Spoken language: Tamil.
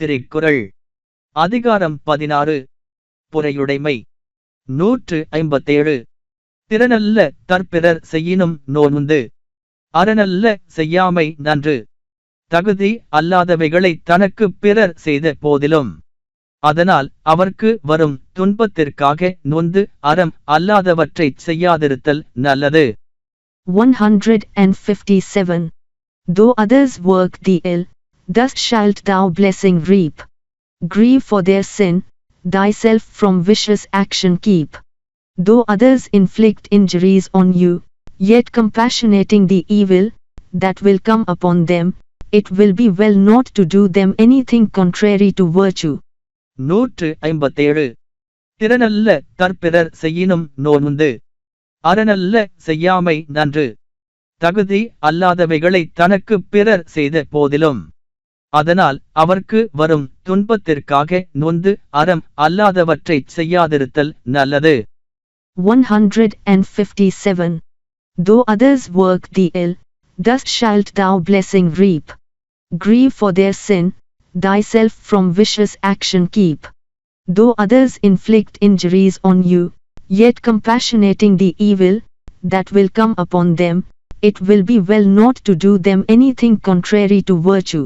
திருக்குறள் அதிகாரம் பதினாறு. புறையுடைமை நூற்று ஐம்பத்தேழு. திறனல்ல தற்பிறர் செய்யினும் நோனுந்து அறனல்ல செய்யாமை நன்று. தகுதி அல்லாதவைகளை தனக்கு பிறர் செய்த போதிலும். அதனால் அவர்க்கு வரும் துன்பத்திற்காக நொந்து அறம் அல்லாதவற்றைச் செய்யாதிருத்தல் நல்லது. 157. Though others work the ill, thus shalt thou blessing reap. Grieve for their sin, thyself from vicious action keep. Though others inflict injuries on you, yet compassionating the evil, that will come upon them, it will be well not to do them anything contrary to virtue. நூற்று ஐம்பத்தேழு திறனல்ல கற்பிறர் செய்யினும் நோனுந்து அறனல்ல செய்யாமை நன்று தகுதி அல்லாதவைகளை தனக்கு பிறர் செய்த போதிலும் அதனால் அவர்க்கு வரும் துன்பத்திற்காக நொந்து அறம் அல்லாதவற்றைச் செய்யாதிருத்தல் நல்லது 157. Though others work thee ill, thus shalt thou blessing reap. Grieve for their sin, thyself from vicious action keep. Though others inflict injuries on you, yet compassionating the evil, that will come upon them, it will be well not to do them anything contrary to virtue.